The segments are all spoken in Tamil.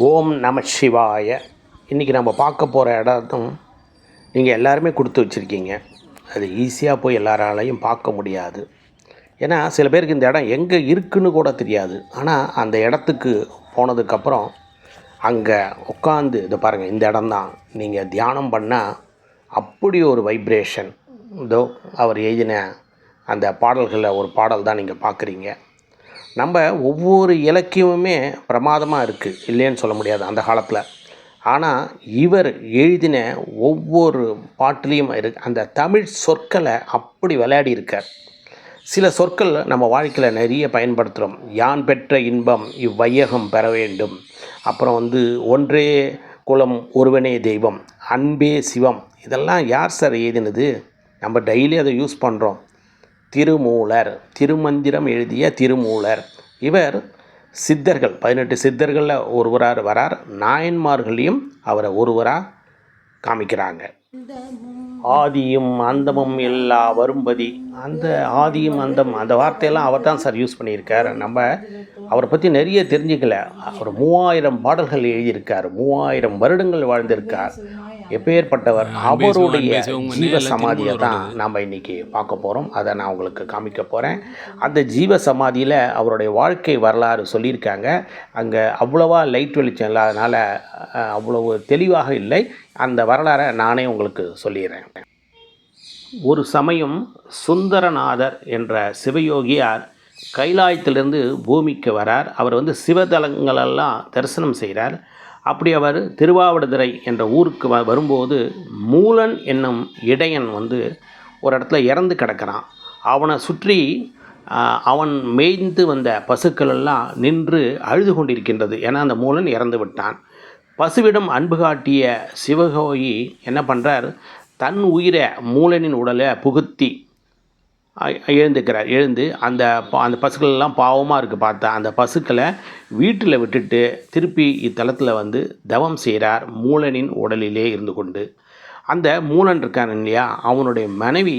ஓம் நம சிவாய. இன்றைக்கி நம்ம பார்க்க போகிற இடத்தும் நீங்கள் எல்லாருமே கொடுத்து வச்சுருக்கீங்க. அது ஈஸியாக போய் எல்லாராலையும் பார்க்க முடியாது. ஏன்னா சில பேருக்கு இந்த இடம் எங்கே இருக்குன்னு கூட தெரியாது. ஆனால் அந்த இடத்துக்கு போனதுக்கப்புறம் அங்கே உட்காந்து இதை பாருங்கள் இந்த இடம்தான். நீங்கள் தியானம் பண்ணால் அப்படி ஒரு வைப்ரேஷன் இதோ அவர் எழுதின அந்த பாடல்களில் ஒரு பாடல் தான் நீங்கள் பார்க்குறீங்க. நம்ம ஒவ்வொரு இலக்கியமுமே பிரமாதமாக இருக்குது இல்லைன்னு சொல்ல முடியாது அந்த காலத்தில். ஆனால் இவர் எழுதின ஒவ்வொரு பாட்டிலையும் இரு அந்த தமிழ் சொற்களை அப்படி விளையாடி இருக்கார். சில சொற்கள் நம்ம வாழ்க்கையில் நிறைய பயன்படுத்துகிறோம் யான் பெற்ற இன்பம் இவ்வையகம் பெற வேண்டும். அப்புறம் வந்து ஒன்றே குலம் ஒருவனே தெய்வம் அன்பே சிவம். இதெல்லாம் யார் சார் எழுதினது? நம்ம டெய்லி அதை யூஸ் பண்ணுறோம் திருமூலர் திருமந்திரம் எழுதிய திருமூலர். இவர் சித்தர்கள் பதினெட்டு சித்தர்களில் ஒருவராக வரார். நாயன்மார்களையும் அவரை ஒருவராக காமிக்கிறாங்க. ஆதியும் அந்தமும் எல்லா வரும்பதி அந்த ஆதியும் அந்தம் அந்த வார்த்தையெல்லாம் அவர் தான் சார் யூஸ் பண்ணியிருக்கார். நம்ம அவரை பற்றி நிறைய தெரிஞ்சுக்கல. அவர் மூவாயிரம் பாடல்கள் எழுதியிருக்கார். மூவாயிரம் வருடங்கள் வாழ்ந்திருக்கார். எப்பேற்பட்டவர் அவருடைய ஜீவ சமாதியை தான் நாம் இன்னைக்கு பார்க்க போகிறோம் அதை நான் உங்களுக்கு காமிக்க போகிறேன் அந்த ஜீவ சமாதியில் அவருடைய வாழ்க்கை வரலாறு சொல்லியிருக்காங்க. அங்கே அவ்வளவா லைட் வெளிச்சம் இல்லாதனால அவ்வளவு தெளிவாக இல்லை. அந்த வரலாறை நானே உங்களுக்கு சொல்லிடுறேன். ஒரு சமயம் சுந்தரநாதர் என்ற சிவயோகியார் கைலாயத்திலிருந்து பூமிக்கு வரார். அவர் வந்து சிவதலங்களெல்லாம் தரிசனம் செய்கிறார் அப்படி அவர் திருவாவடுதுறை என்ற ஊருக்கு வ வரும்போது மூலன் என்னும் இடையன் வந்து ஒரு இடத்துல இறந்து கிடக்கிறான். அவனை சுற்றி அவன் மேய்ந்து வந்த பசுக்கள் எல்லாம் நின்று அழுது கொண்டிருக்கின்றது. ஏன்னா அந்த மூலன் இறந்து விட்டான். பசுவிடம் அன்பு காட்டிய சிவகோயி என்ன பண்ணுறார் தன் உயிரை மூலனின் உடலை புகுத்தி எழுந்துக்கிறார் எழுந்து அந்த அந்த பசுக்கள் எல்லாம் பாவமாக இருக்குது பார்த்தா அந்த பசுக்களை வீட்டில் விட்டுட்டு திருப்பி இத்தலத்தில் வந்து தவம் செய்கிறார் மூலனின் உடலிலே இருந்து கொண்டு. அந்த மூலன் இருக்கான் இல்லையா? அவனுடைய மனைவி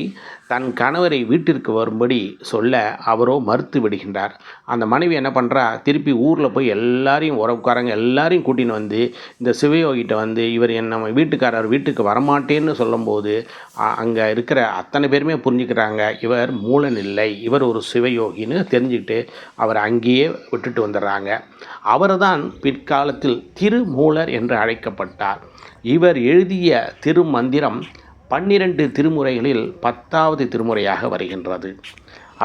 தன் கணவரை வீட்டிற்கு வரும்படி சொல்ல அவரோ மறுத்து விடுகின்றார். அந்த மனைவி என்ன பண்ணுறா திருப்பி ஊரில் போய் எல்லாரையும் உறவுக்காரங்க எல்லாரையும் கூட்டின்னு வந்து இந்த சிவயோகிட்ட வந்து இவர் என் நம்ம வீட்டுக்காரர் வீட்டுக்கு வரமாட்டேன்னு சொல்லும்போது அங்கே இருக்கிற அத்தனை பேருமே புரிஞ்சுக்கிறாங்க இவர் மூலன் இல்லை இவர் ஒரு சிவயோகின்னு தெரிஞ்சுக்கிட்டு அவர் அங்கேயே விட்டுட்டு வந்துடுறாங்க. அவர் தான் பிற்காலத்தில் திருமூலர் என்று அழைக்கப்பட்டார். இவர் எழுதிய திருமந்திரம் பன்னிரண்டு திருமுறைகளில் பத்தாவது திருமுறையாக வருகின்றது.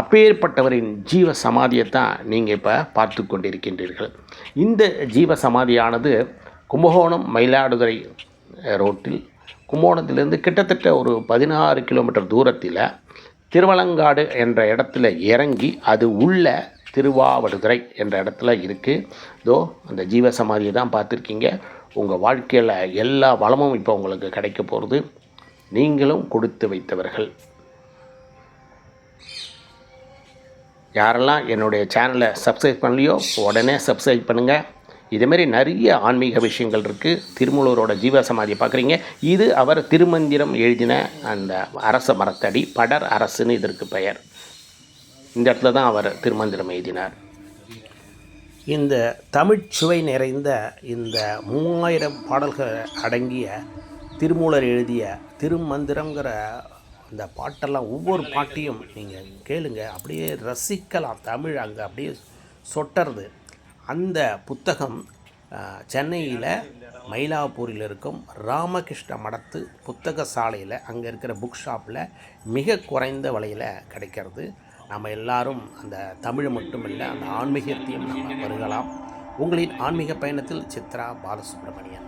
அப்பேற்பட்டவரின் ஜீவ சமாதியைத்தான் நீங்கள் இப்போ பார்த்து கொண்டிருக்கின்றீர்கள். இந்த ஜீவ சமாதியானது கும்பகோணம் மயிலாடுதுறை ரோட்டில். கும்பகோணத்திலிருந்து கிட்டத்தட்ட ஒரு பதினாறு கிலோமீட்டர் தூரத்தில் திருவலங்காடு என்ற இடத்துல இறங்கி அது உள்ள திருவாவடுதுறை என்ற இடத்துல இருக்குது இதோ அந்த ஜீவ சமாதியை தான் பார்த்துருக்கீங்க. உங்கள் வாழ்க்கையில் எல்லா வளமும் இப்போ உங்களுக்கு கிடைக்க போகிறது நீங்களும் கொடுத்து வைத்தவர்கள். யாரெல்லாம் என்னுடைய சேனலை சப்ஸ்கிரைப் பண்ணலையோ உடனே சப்ஸ்கிரைப் பண்ணுங்கள் இதுமாரி நிறைய ஆன்மீக விஷயங்கள் இருக்குது திருமூலரோட ஜீவ சமாதியை பார்க்குறீங்க. இது அவர் திருமந்திரம் எழுதின அந்த அரச மரத்தடி படர் அரசுன்னு இதற்கு பெயர். இந்த இடத்துல தான் அவர் திருமந்திரம் எழுதினார். இந்த தமிழ்ச் சுவை நிறைந்த இந்த மூவாயிரம் பாடல்கள் அடங்கிய திருமூலர் எழுதிய திருமந்திரங்கிற அந்த பாட்டெல்லாம் ஒவ்வொரு பாட்டையும் நீங்கள் கேளுங்க. அப்படியே ரசிக்கலாம். தமிழ் அங்கே அப்படியே சொட்டுறது. அந்த புத்தகம் சென்னையில் மயிலாப்பூரில் இருக்கும் ராமகிருஷ்ண மடத்து புத்தக சாலையில் அங்கே இருக்கிற புக் ஷாப்பில் மிக குறைந்த விலையில் கிடைக்கிறது. நம்ம எல்லாரும் அந்த தமிழ் மட்டுமில்லை அந்த ஆன்மீகத்தையும் நம்ம வருகலாம் உங்களின் ஆன்மீக பயணத்தில் சித்ரா பாலசுப்ரமணியன்.